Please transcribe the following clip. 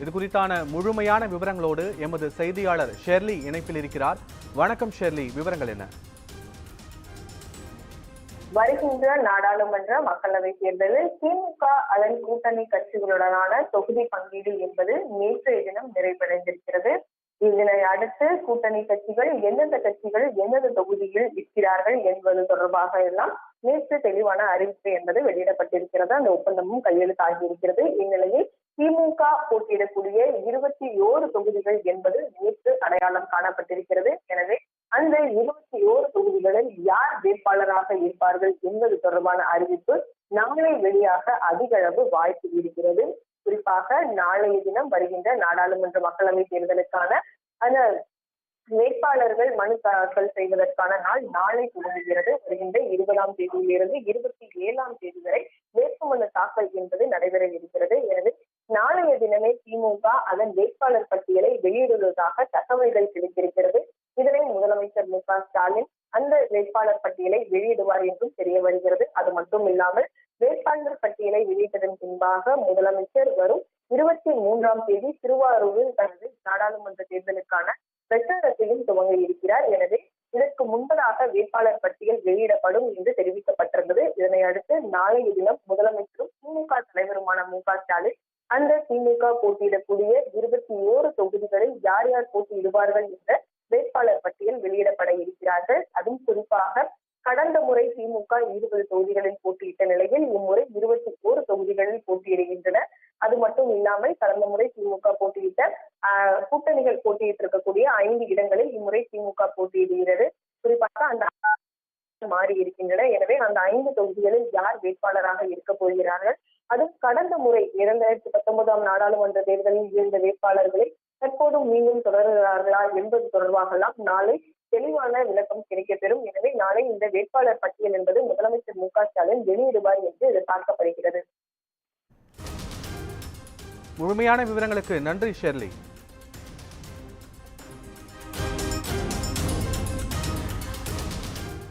இது குறித்தான முழுமையான விவரங்களோடு எமது செய்தியாளர் ஷெர்லி இணைப்பில் இருக்கிறார். வணக்கம் ஷெர்லி விவரங்கள் என்ன? வருகின்ற நாடாளுமன்ற மக்களவை தேர்தலில் திமுக அதன் கூட்டணி கட்சிகளுடனான தொகுதி பங்கீடு என்பது நேற்றைய தினம் நிறைவடைந்திருக்கிறது. இதனை அடுத்து கூட்டணி கட்சிகள் எந்தெந்த கட்சிகள் எந்தெந்த தொகுதியில் இருக்கிறார்கள் என்பது தொடர்பாக எல்லாம் நேற்று தெளிவான அறிவிப்பு என்பது வெளியிடப்பட்டிருக்கிறது. அந்த ஒப்பந்தமும் கையெழுத்தாகி இருக்கிறது. இந்நிலையில் திமுக போட்டியிடக்கூடிய இருபத்தி ஓரு தொகுதிகள் என்பது நேற்று அடையாளம் காணப்பட்டிருக்கிறது. எனவே அந்த இருபத்தி ஓரு தொகுதிகளில் யார் வேட்பாளராக இருப்பார்கள் என்பது தொடர்பான அறிவிப்பு நாளை வெளியாக அதிக அளவு வாய்ப்பு இருக்கிறது. குறிப்பாக நாளைய தினம் வருகின்ற நாடாளுமன்ற மக்களவை தேர்தலுக்கான அந்த வேட்பாளர்கள் மனு தாக்கல் செய்வதற்கான நாள் நாளை துவங்குகிறது. வருகின்ற இருபதாம் தேதியிலிருந்து இருபத்தி ஏழாம் தேதி வரை வேட்புமனு தாக்கல் என்பது நடைபெற இருக்கிறது. தினமே திமுக அதன் வேட்பாளர் பட்டியலை வெளியிடுவதாக தகவல்கள் கிடைத்திருக்கிறது இதனை முதலமைச்சர் மு ஸ்டாலின் அந்த வேட்பாளர் பட்டியலை வெளியிடுவார் என்றும் தெரிய வருகிறது. அது மட்டும் இல்லாமல் வேட்பாளர் பட்டியலை வெளியிட்டதன் பின்பாக முதலமைச்சர் வரும் இருபத்தி மூன்றாம் தேதி திருவாரூரில் தனது நாடாளுமன்ற தேர்தலுக்கான பிரச்சாரத்தையும் துவங்க இருக்கிறார். எனவே இதற்கு முன்பதாக வேட்பாளர் பட்டியல் வெளியிடப்படும் என்று தெரிவிக்கப்பட்டிருந்தது. இதனை அடுத்து நாளைய தினம் முதலமைச்சரும் திமுக தலைவருமான மு க ஸ்டாலின் அந்த திமுக போட்டியிடக்கூடிய இருபத்தி ஓரு தொகுதிகளில் யார் யார் போட்டியிடுவார்கள் என்ற வேட்பாளர் பட்டியல் வெளியிடப்பட இருக்கிறார்கள். அதுவும் குறிப்பாக கடந்த முறை திமுக இருபது தொகுதிகளில் போட்டியிட்ட நிலையில் இம்முறை இருபத்தி ஓரு தொகுதிகளில் போட்டியிடுகின்றன. அது மட்டும் இல்லாமல் கடந்த முறை திமுக போட்டியிட்ட ஆஹ், கூட்டணிகள் போட்டியிட்டிருக்கக்கூடிய ஐந்து இடங்களில் இம்முறை திமுக போட்டியிடுகிறது. குறிப்பாக அந்த மாறி இருக்கின்றன. எனவே அந்த ஐந்து தொகுதிகளில் யார் வேட்பாளராக இருக்க போகிறார்கள்? அதுவும் கடந்த முறை இரண்டாயிரத்தி பத்தொன்பதாம் நாடாளுமன்ற தேர்தலில் இருந்த வேட்பாளர்களை தற்போதும் மீண்டும் தொடர்கிறார்களா என்பது தொடர்பாகலாம் நாளை தெளிவான விளக்கம் கிடைக்கப்பெறும். எனவே நாளை இந்த வேட்பாளர் பட்டியல் என்பது முதலமைச்சர் மு க ஸ்டாலின் வெளியிடுவார் என்று எதிர்பார்க்கப்படுகிறது. முழுமையான விவரங்களுக்கு நன்றி ஷெர்லி.